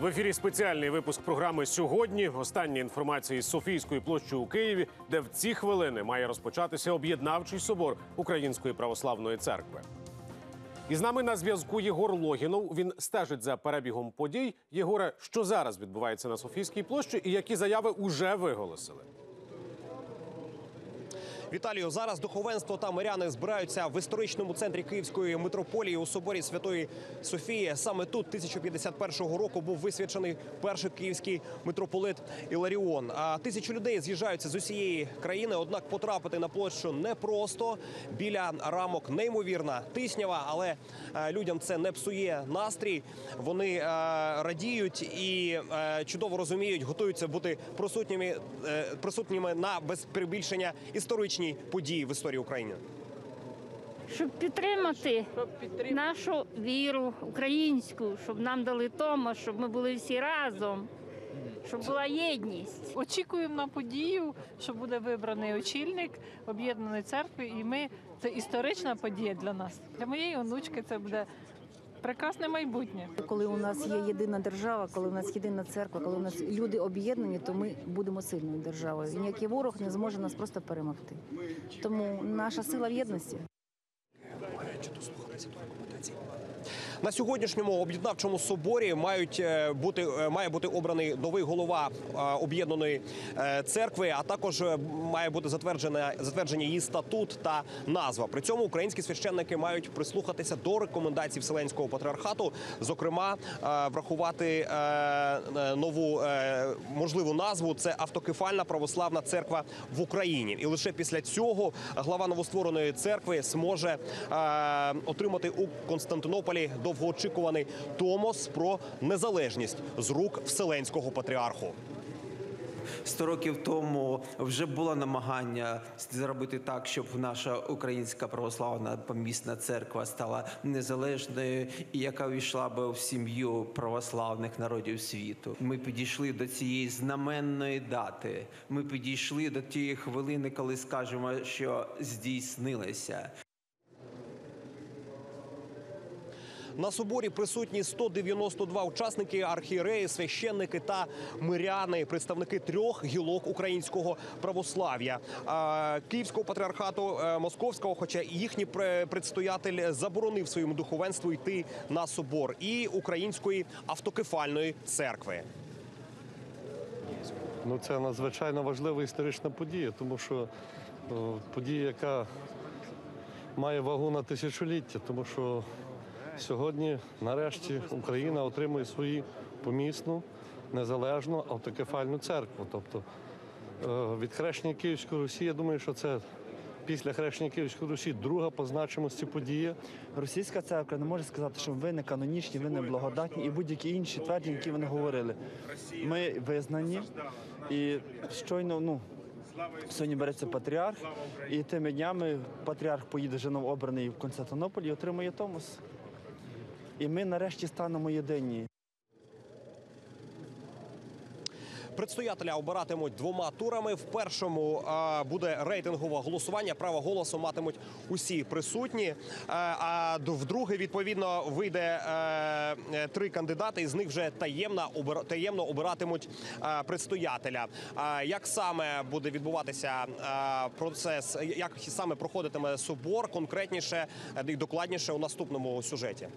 В ефірі спеціальний випуск програми сьогодні. Остання інформації з Софійської площі у Києві, де в ці хвилини має розпочатися об'єднавчий собор Української православної церкви. І з нами на зв'язку Єгор Логінов. Він стежить за перебігом подій. Єгоре, що зараз відбувається на Софійській площі, і які заяви уже виголосили? Віталію, зараз духовенство та миряни збираються в історичному центрі Київської митрополії у соборі Святої Софії. Саме тут 1051 року був висвячений перший київський митрополит Іларіон. А тисячі людей з'їжджаються з усієї країни. Однак потрапити на площу непросто. Біля рамок неймовірна тиснява, але е, людям це не псує настрій. Вони е, радіють і е, чудово розуміють, готуються бути присутніми, присутніми на без перебільшення історичній події в історії України. щоб підтримати нашу віру українську, щоб нам дали тому, щоб ми були всі разом, щоб була єдність. Очікуємо на подію, що буде вибраний очільник об'єднаної церкви, і ми це історична подія для нас. Для моєї онучки це буде прекрасне майбутнє. Коли у нас є єдина держава, коли у нас єдина церква, коли у нас люди об'єднані, то ми будемо сильною державою. Ніякий ворог не зможе нас просто перемогти. Тому наша сила в єдності. На сьогоднішньому об'єднавчому соборі мають е, бути е, має бути обраний новий голова е, об'єднаної церкви, а також має бути затверджена затверджені її статут та назва. При цьому українські священники мають прислухатися до рекомендацій Вселенського патріархату, зокрема врахувати нову можливу назву. Це автокефальна православна церква в Україні, і лише після цього глава новоствореної церкви зможе отримати у Константинополі довгоочікуваний томос про незалежність з рук Вселенського патріарху. Сто років тому вже було намагання зробити так, щоб наша українська православна помісна церква стала незалежною і яка увійшла би в сім'ю православних народів світу. Ми підійшли до цієї знаменної дати. Ми підійшли до тієї хвилини, коли скажемо, що здійснилося. На соборі присутні 192 учасники, архієреї, священники та миряни, представники трьох гілок українського православ'я Е, Київського патріархату е, Московського, хоча їхній пре- предстоятель заборонив своєму духовенству йти на собор, і української автокефальної церкви. Ну, це надзвичайно важлива історична подія, тому що подія, яка має вагу на тисячоліття, тому що сьогодні, нарешті, Україна отримує свою помісну, незалежну автокефальну церкву. Тобто е, від хрещення Київської Русі, я думаю, що це після хрещення Київської Русі друга по значимості подія. Російська церква не може сказати, що ви не канонічні, ви не благодатні і будь-які інші твердження, які вони говорили. Ми визнані і щойно ну. Сьогодні береться патріарх, і тими днями патріарх поїде вже новообраний в Константинополь і отримує Томос. І ми нарешті станемо єдині. Предстоятеля обиратимуть двома турами. В першому буде рейтингове голосування. Право голосу матимуть усі присутні. А д- в друге, відповідно, вийде е, е, три кандидати. Із них вже таємно, таємно обиратимуть предстоятеля. Як саме буде відбуватися процес, як саме проходитиме собор, конкретніше е, і докладніше у наступному сюжеті.